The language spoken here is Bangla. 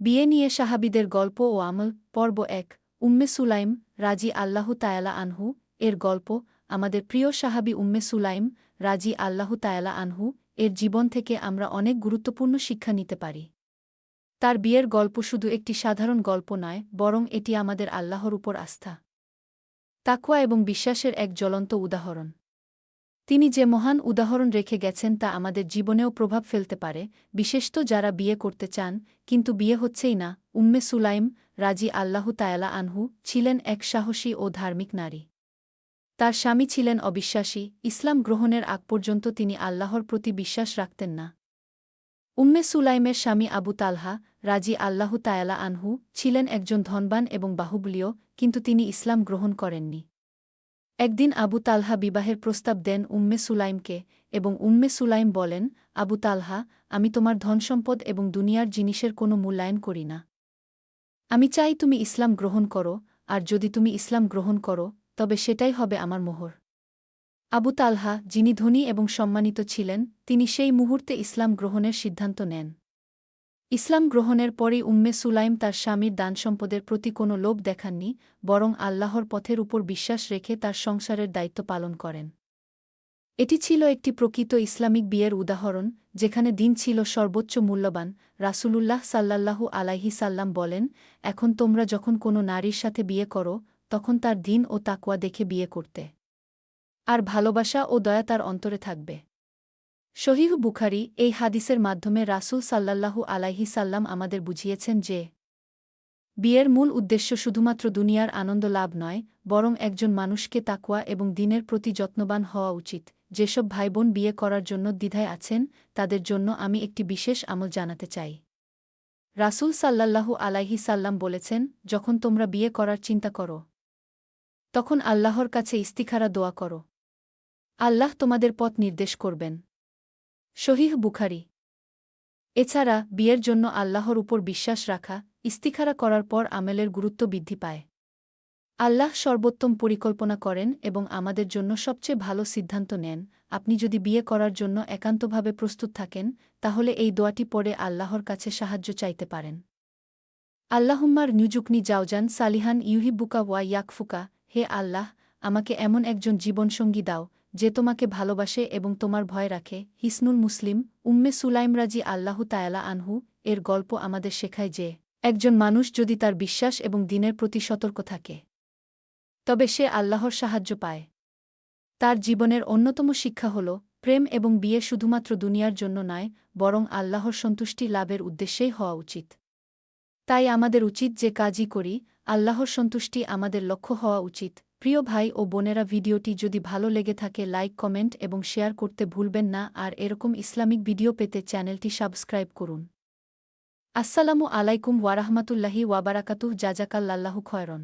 বিয়ে নিয়ে সাহাবিদের গল্প ও আমল, পর্ব এক, উম্মে সুলাইম রাজি আল্লাহু তায়ালা আনহু, এর গল্প, আমাদের প্রিয় সাহাবি উম্মে সুলাইম রাজি আল্লাহু তায়ালা আনহু, এর জীবন থেকে আমরা অনেক গুরুত্বপূর্ণ শিক্ষা নিতে পারি। তার বিয়ের গল্প শুধু একটি সাধারণ গল্প নয়, বরং এটি আমাদের আল্লাহর উপর আস্থা তাকুয়া এবং বিশ্বাসের এক জ্বলন্ত উদাহরণ। তিনি যে মহান উদাহরণ রেখে গেছেন তা আমাদের জীবনেও প্রভাব ফেলতে পারে, বিশেষত যারা বিয়ে করতে চান, কিন্তু বিয়ে হচ্ছেই না, উম্মে সুলাইম রাজি আল্লাহু তায়ালা আনহু ছিলেন এক সাহসী ও ধার্মিক নারী। তার স্বামী ছিলেন অবিশ্বাসী, ইসলাম গ্রহণের আগ পর্যন্ত তিনি আল্লাহর প্রতি বিশ্বাস রাখতেন না। উম্মে সুলাইমের স্বামী আবু তালহা রাজি আল্লাহু তায়ালা আনহু ছিলেন একজন ধনবান এবং বাহুবলীয় কিন্তু তিনি ইসলাম গ্রহণ করেননি। একদিন আবু তালহা বিবাহের প্রস্তাব দেন উম্মে সুলাইমকে এবং উম্মে সুলাইম বলেন, আবু তালহা, আমি তোমার ধনসম্পদ এবং দুনিয়ার জিনিসের কোনো মূল্যায়ন করি না। আমি চাই তুমি ইসলাম গ্রহণ করো, আর যদি তুমি ইসলাম গ্রহণ করো, তবে সেটাই হবে আমার মোহর। আবু তালহা, যিনি ধনী এবং সম্মানিত ছিলেন, তিনি সেই মুহূর্তে ইসলাম গ্রহণের সিদ্ধান্ত নেন। ইসলাম গ্রহণের পরই উম্মে সুলাইম তার স্বামীর দানসম্পদের প্রতি কোনো লোভ দেখাননি, বরং আল্লাহর পথের উপর বিশ্বাস রেখে তার সংসারের দায়িত্ব পালন করেন। এটি ছিল একটি প্রকৃত ইসলামিক বিয়ের উদাহরণ, যেখানে দিন ছিল সর্বোচ্চ মূল্যবান, রাসূলুল্লাহ সাল্লাল্লাহু আলাইহি সাল্লাম বলেন, এখন তোমরা যখন কোনো নারীর সাথে বিয়ে করো, তখন তার দিন ও তাকুয়া দেখে বিয়ে করতে। আর ভালোবাসা ও দয়া তার অন্তরে থাকবে। শহীহ বুখারি এই হাদিসের মাধ্যমে রাসূল সাল্লাল্লাহু আলাইহি সাল্লাম আমাদের বুঝিয়েছেন যে, বিয়ের মূল উদ্দেশ্য শুধুমাত্র দুনিয়ার আনন্দ লাভ নয়, বরং একজন মানুষকে তাকুয়া এবং দিনের প্রতি যত্নবান হওয়া উচিত। যেসব ভাইবোন বিয়ে করার জন্য দ্বিধায় আছেন, তাদের জন্য আমি একটি বিশেষ আমল জানাতে চাই। রাসূল সাল্লাল্লাহু আলাইহি সাল্লাম বলেছেন, যখন তোমরা বিয়ে করার চিন্তা করো, তখন আল্লাহর কাছে ইস্তিখারা দোয়া করো। আল্লাহ তোমাদের পথ নির্দেশ করবেন। শহীহ বুখারি। এছাড়া বিয়ের জন্য আল্লাহর উপর বিশ্বাস রাখা, ইস্তিখারা করার পর আমেলের গুরুত্ব বৃদ্ধি পায়। আল্লাহ সর্বোত্তম পরিকল্পনা করেন এবং আমাদের জন্য সবচেয়ে ভালো সিদ্ধান্ত নেন। আপনি যদি বিয়ে করার জন্য একান্তভাবে প্রস্তুত থাকেন, তাহলে এই দোয়াটি পরে আল্লাহর কাছে সাহায্য চাইতে পারেন। আল্লাহুম্মার নিউজুকনি জাওজান সালিহান ইউহিব্বুকা ওয়া ইয়াকফুকা। হে আল্লাহ, আমাকে এমন একজন জীবনসঙ্গী দাও যে তোমাকে ভালোবাসে এবং তোমার ভয় রাখে, হিসনুল মুসলিম, উম্মে সুলাইমরাজি আল্লাহু তায়ালা আনহু, এর গল্প আমাদের শেখায় যে, একজন মানুষ যদি তার বিশ্বাস এবং দিনের প্রতি সতর্ক থাকে, তবে সে আল্লাহর সাহায্য পায়। তার জীবনের অন্যতম শিক্ষা হল, প্রেম এবং বিয়ে শুধুমাত্র দুনিয়ার জন্য নয়, বরং আল্লাহর সন্তুষ্টি লাভের উদ্দেশ্যেই হওয়া উচিত। তাই আমাদের উচিত যে কাজই করি, আল্লাহর সন্তুষ্টি আমাদের লক্ষ্য হওয়া উচিত। প্রিয় ভাই ও বোনেরা, ভিডিওটি যদি ভালো লেগে থাকে, লাইক, কমেন্ট এবং শেয়ার করতে ভুলবেন না। আর এরকম ইসলামিক ভিডিও পেতে চ্যানেলটি সাবস্ক্রাইব করুন। আসসালামু আলাইকুম ওয়ারাহমাতুল্লাহি ওয়াবারাকাতুহ জাজাকাল্লাহু খয়রন।